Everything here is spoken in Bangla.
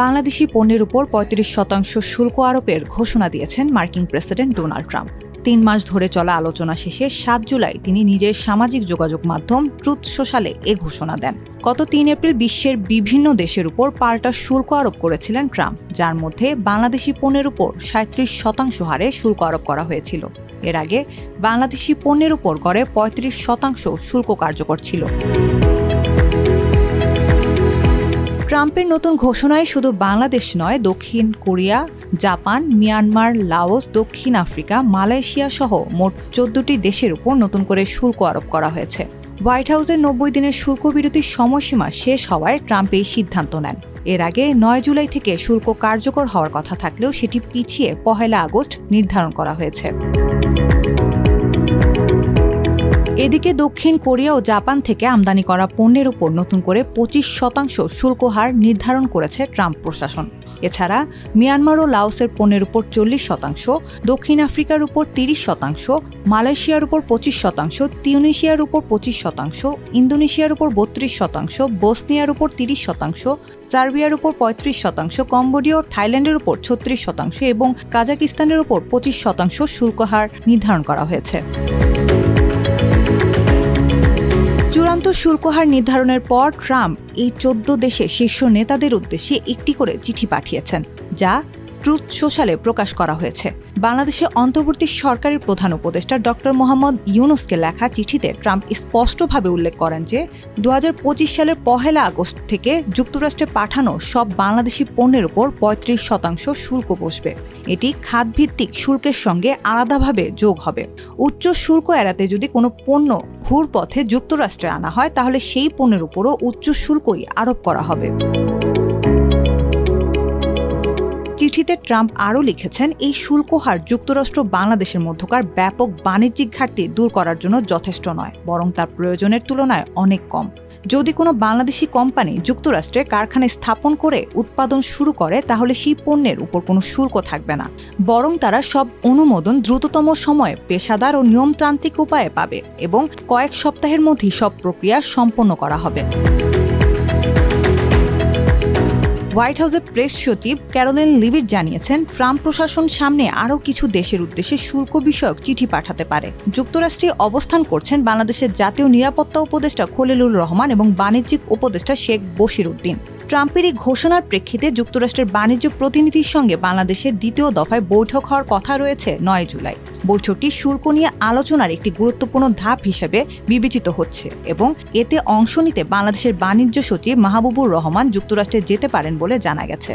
বাংলাদেশি পণ্যের উপর পঁয়ত্রিশ শতাংশ শুল্ক আরোপের ঘোষণা দিয়েছেন মার্কিন প্রেসিডেন্ট ডোনাল্ড ট্রাম্প। তিন মাস ধরে চলা আলোচনা শেষে সাত জুলাই তিনি নিজের সামাজিক যোগাযোগ মাধ্যম ট্রুথ সোশ্যালে এ ঘোষণা দেন। গত তিন এপ্রিল বিশ্বের বিভিন্ন দেশের উপর পাল্টা শুল্ক আরোপ করেছিলেন ট্রাম্প, যার মধ্যে বাংলাদেশি পণ্যের উপর সাঁত্রিশ শতাংশ হারে শুল্ক আরোপ করা হয়েছিল। এর আগে বাংলাদেশি পণ্যের উপর গড়ে পঁয়ত্রিশ শতাংশ শুল্ক কার্যকর ছিল। ট্রাম্পের নতুন ঘোষণায় শুধু বাংলাদেশ নয়, দক্ষিণ কোরিয়া, জাপান, মিয়ানমার, লাওস, দক্ষিণ আফ্রিকা, মালয়েশিয়া সহ মোট চোদ্দটি দেশের উপর নতুন করে শুল্ক আরোপ করা হয়েছে। হোয়াইট হাউসের নব্বই দিনের শুল্ক বিরতির সময়সীমা শেষ হওয়ায় ট্রাম্প এই সিদ্ধান্ত নেন। এর আগে নয় জুলাই থেকে শুল্ক কার্যকর হওয়ার কথা থাকলেও সেটি পিছিয়ে পহেলা আগস্ট নির্ধারণ করা হয়েছে। এদিকে দক্ষিণ কোরিয়া ও জাপান থেকে আমদানি করা পণ্যের উপর নতুন করে পঁচিশ শতাংশ শুল্ক হার নির্ধারণ করেছে ট্রাম্প প্রশাসন। এছাড়া মিয়ানমার ও লাওসের পণ্যের উপর চল্লিশ শতাংশ, দক্ষিণ আফ্রিকার উপর তিরিশ শতাংশ, মালয়েশিয়ার উপর পঁচিশ শতাংশ, তিউনিশিয়ার উপর পঁচিশ শতাংশ, ইন্দোনেশিয়ার উপর বত্রিশ শতাংশ, বসনিয়ার উপর তিরিশ শতাংশ, সার্বিয়ার উপর পঁয়ত্রিশ শতাংশ, কম্বোডিয়া ও থাইল্যান্ডের উপর ছত্রিশ শতাংশ এবং কাজাকিস্তানের উপর পঁচিশ শতাংশ শুল্ক হার নির্ধারণ করা হয়েছে। চূড়ান্ত শুল্কহার নির্ধারণের পর ট্রাম্প এই চোদ্দ দেশে শীর্ষ নেতাদের উদ্দেশ্যে একটি করে চিঠি পাঠিয়েছেন, যা ট্রুথ সোশ্যালে প্রকাশ করা হয়েছে। বাংলাদেশে অন্তর্বর্তী সরকারের প্রধান উপদেষ্টা ডক্টর মোহাম্মদ ইউনুসকে লেখা চিঠিতে ট্রাম্প স্পষ্টভাবে উল্লেখ করেন যে দু হাজার পঁচিশ সালের পহেলা আগস্ট থেকে যুক্তরাষ্ট্রে পাঠানো সব বাংলাদেশি পণ্যের উপর পঁয়ত্রিশ শতাংশ শুল্ক বসবে। এটি খাতভিত্তিক শুল্কের সঙ্গে আলাদাভাবে যোগ হবে। উচ্চ শুল্ক এড়াতে যদি কোনো পণ্য ঘুরপথে যুক্তরাষ্ট্রে আনা হয়, তাহলে সেই পণ্যের উপরও উচ্চ শুল্কই আরোপ করা হবে। চিঠিতে ট্রাম্প আরও লিখেছেন, এই শুল্ক হার যুক্তরাষ্ট্র বাংলাদেশের মধ্যকার ব্যাপক বাণিজ্যিক ঘাটতি দূর করার জন্য যথেষ্ট নয়, বরং তার প্রয়োজনের তুলনায় অনেক কম। যদি কোনো বাংলাদেশি কোম্পানি যুক্তরাষ্ট্রে কারখানা স্থাপন করে উৎপাদন শুরু করে, তাহলে সেই পণ্যের উপর কোনো শুল্ক থাকবে না, বরং তারা সব অনুমোদন দ্রুততম সময়ে পেশাদার ও নিয়মতান্ত্রিক উপায়ে পাবে এবং কয়েক সপ্তাহের মধ্যেই সব প্রক্রিয়া সম্পন্ন করা হবে। হোয়াইট হাউসের প্রেস সচিব ক্যারোলেন লিভিট জানিয়েছেন, ট্রাম্প প্রশাসন সামনে আরও কিছু দেশের উদ্দেশ্যে শুল্ক বিষয়ক চিঠি পাঠাতে পারে। যুক্তরাষ্ট্রে অবস্থান করছেন বাংলাদেশের জাতীয় নিরাপত্তা উপদেষ্টা খলিলুর রহমান এবং বাণিজ্যিক উপদেষ্টা শেখ বশির উদ্দিন। ট্রাম্পের এই ঘোষণার প্রেক্ষিতে যুক্তরাষ্ট্রের বাণিজ্য প্রতিনিধির সঙ্গে বাংলাদেশের দ্বিতীয় দফায় বৈঠক হওয়ার কথা রয়েছে নয় জুলাই। বৈঠকটি শুল্ক নিয়ে আলোচনার একটি গুরুত্বপূর্ণ ধাপ হিসেবে বিবেচিত হচ্ছে এবং এতে অংশ নিতে বাংলাদেশের বাণিজ্য সচিব মাহবুবুর রহমান যুক্তরাষ্ট্রে যেতে পারেন বলে জানা গেছে।